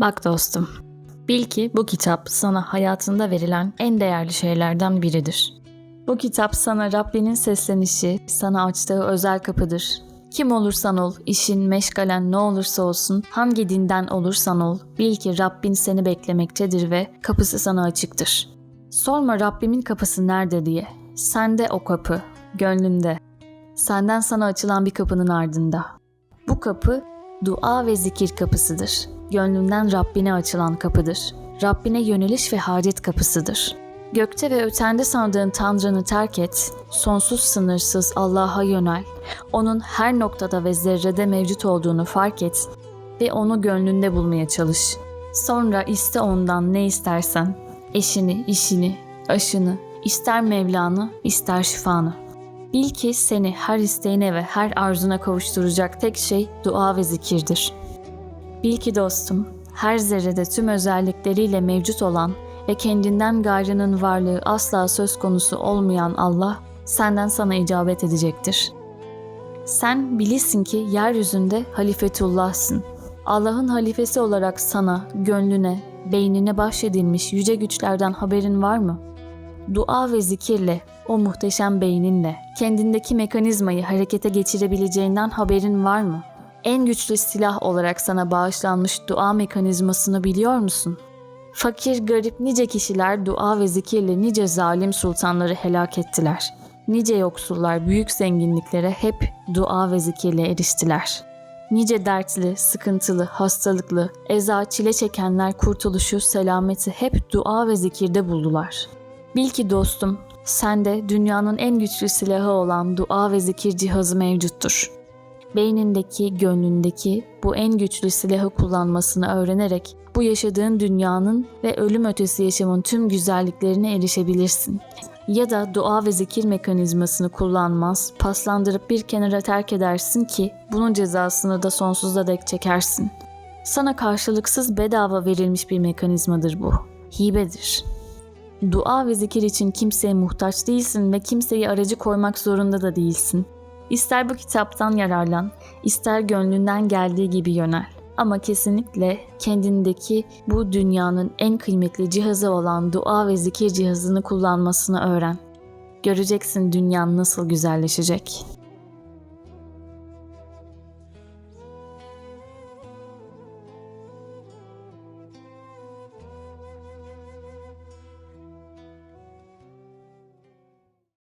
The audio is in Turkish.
Bak dostum, bil ki bu kitap sana hayatında verilen en değerli şeylerden biridir. Bu kitap sana Rabbinin seslenişi, sana açtığı özel kapıdır. Kim olursan ol, işin, meşgalen ne olursa olsun, hangi dinden olursan ol, bil ki Rabbin seni beklemektedir ve kapısı sana açıktır. Sorma Rabbimin kapısı nerede diye. Sende o kapı, gönlünde. Senden sana açılan bir kapının ardında. Bu kapı dua ve zikir kapısıdır. Gönlünden Rabbine açılan kapıdır. Rabbine yöneliş ve hacet kapısıdır. Gökte ve ötende sandığın Tanrı'nı terk et, sonsuz sınırsız Allah'a yönel, O'nun her noktada ve zerrede mevcut olduğunu fark et ve O'nu gönlünde bulmaya çalış. Sonra iste Ondan ne istersen, eşini, işini, aşını, ister Mevlanı, ister şifanı. Bil ki seni her isteğine ve her arzuna kavuşturacak tek şey dua ve zikirdir. Bil ki dostum, her zerrede tüm özellikleriyle mevcut olan ve kendinden gayrının varlığı asla söz konusu olmayan Allah senden sana icabet edecektir. Sen bilirsin ki yeryüzünde halifetullahsın. Allah'ın halifesi olarak sana, gönlüne, beynine bahşedilmiş yüce güçlerden haberin var mı? Dua ve zikirle, o muhteşem beyninle, kendindeki mekanizmayı harekete geçirebileceğinden haberin var mı? En güçlü silah olarak sana bağışlanmış dua mekanizmasını biliyor musun? Fakir, garip nice kişiler dua ve zikirle nice zalim sultanları helak ettiler. Nice yoksullar büyük zenginliklere hep dua ve zikirle eriştiler. Nice dertli, sıkıntılı, hastalıklı, eza, çile çekenler kurtuluşu, selameti hep dua ve zikirde buldular. Bil ki dostum, sende dünyanın en güçlü silahı olan dua ve zikir cihazı mevcuttur. Beynindeki, gönlündeki bu en güçlü silahı kullanmasını öğrenerek bu yaşadığın dünyanın ve ölüm ötesi yaşamın tüm güzelliklerine erişebilirsin. Ya da dua ve zikir mekanizmasını kullanmaz, paslandırıp bir kenara terk edersin ki bunun cezasını da sonsuza dek çekersin. Sana karşılıksız bedava verilmiş bir mekanizmadır bu. Hibedir. Dua ve zikir için kimseye muhtaç değilsin ve kimseyi aracı koymak zorunda da değilsin. İster bu kitaptan yararlan, ister gönlünden geldiği gibi yönel. Ama kesinlikle kendindeki bu dünyanın en kıymetli cihazı olan dua ve zikir cihazını kullanmasını öğren. Göreceksin dünyan nasıl güzelleşecek.''